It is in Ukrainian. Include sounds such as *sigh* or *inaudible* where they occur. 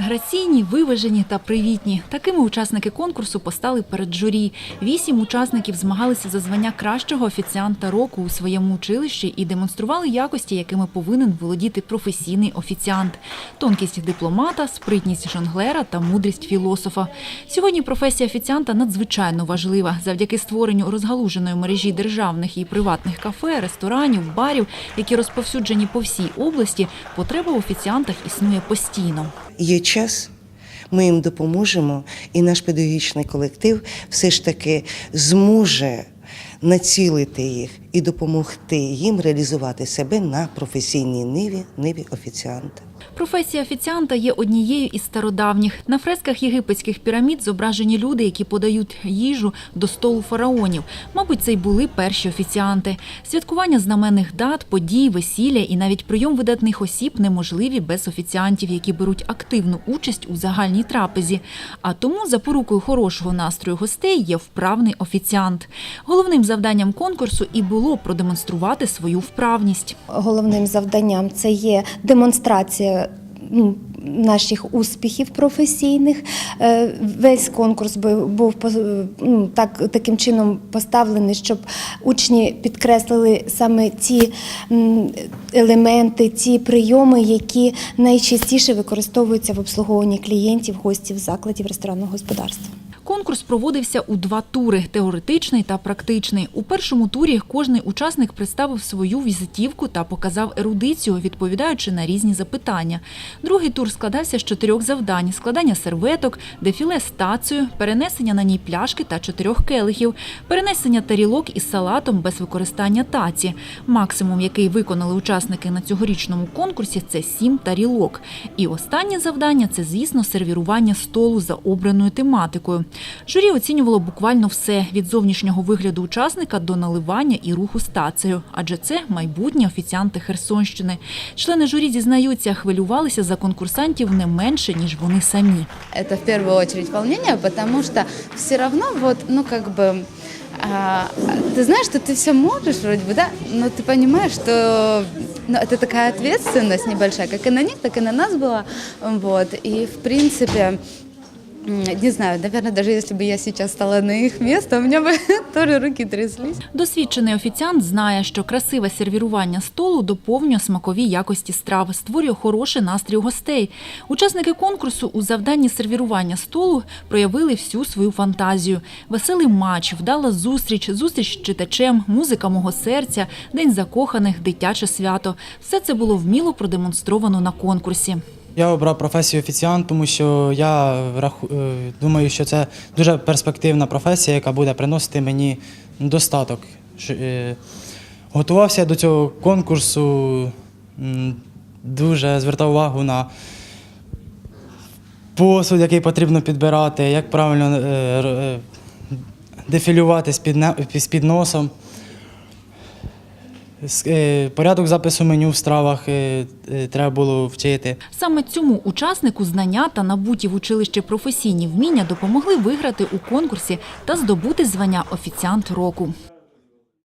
Граційні, виважені та привітні. Такими учасники конкурсу постали перед журі. Вісім учасників змагалися за звання кращого офіціанта року у своєму училищі і демонстрували якості, якими повинен володіти професійний офіціант: тонкість дипломата, спритність жонглера та мудрість філософа. Сьогодні професія офіціанта надзвичайно важлива. Завдяки створенню розгалуженої мережі державних і приватних кафе, ресторанів, барів, які розповсюджені по всій області, потреба в офіціантах існує постійно. Час, ми їм допоможемо, і наш педагогічний колектив все ж таки зможе націлити їх і допомогти їм реалізувати себе на професійній ниві, ниві офіціанта. Професія офіціанта є однією із стародавніх. На фресках єгипетських пірамід зображені люди, які подають їжу до столу фараонів. Мабуть, це й були перші офіціанти. Святкування знаменних дат, подій, весілля і навіть прийом видатних осіб неможливі без офіціантів, які беруть активну участь у загальній трапезі. А тому запорукою хорошого настрою гостей є вправний офіціант. Головним завданням конкурсу і було продемонструвати свою вправність. Головним завданням це є демонстрація. ну, Наших успіхів професійних Е, весь конкурс був ну, так, таким чином поставлений, щоб учні підкреслили саме ті елементи, ті прийоми, які найчастіше використовуються в обслуговуванні клієнтів, гостів закладів ресторанного господарства. Конкурс проводився у два тури теоретичний та практичний. У першому турі кожний учасник представив свою візитівку та показав ерудицію, відповідаючи на різні запитання. Другий тур складався з чотирьох завдань: складання серветок, дефіле з тацею, перенесення на ній пляшки та чотирьох келихів, перенесення тарілок із салатом без використання таці. Максимум, який виконали учасники на цьогорічному конкурсі, це сім тарілок. І останнє завдання це, звісно, сервірування столу за обраною тематикою. Журі оцінювало буквально все від зовнішнього вигляду учасника до наливання і руху з тацею, адже це майбутні офіціанти Херсонщини. Члени журі зізнаються, хвилювалися за конкурсантів не менше ніж вони самі. Это в первую очередь волнение, потому что все равно вот, ну как бы, а, ты знаешь, что ты все можешь вроде бы, да, но ты понимаешь, что ну, это такая ответственность небольшая, как и на них, так и на нас была, вот, и в принципе, м, не знаю, наверное, даже если бы я сейчас стала на их место, у меня бы *laughs* тоже руки тряслись. Досвідчений офіціант знає, що красиве сервірування столу доповнює смакові якості страв, створює хороший настрій гостей. Учасники конкурсу у завданні сервірування столу проявили всю свою фантазію. Веселий матч, вдала зустріч, зустріч з читачем, музика мого серця, день закоханих, дитяче свято. Все це було вміло продемонстровано на конкурсі. Я обрав професію офіціант, тому що я е, думаю, що це дуже перспективна професія, яка буде приносити мені достаток. Е, Готувався до цього конкурсу, дуже звертав увагу на посуд, який потрібно підбирати, як правильно е, дефілювати з-під носом. Е, Порядок запису меню в стравах е, е, треба було вчити. Саме цьому учаснику знання та набуті в училищі професійні вміння допомогли виграти у конкурсі та здобути звання офіціант року.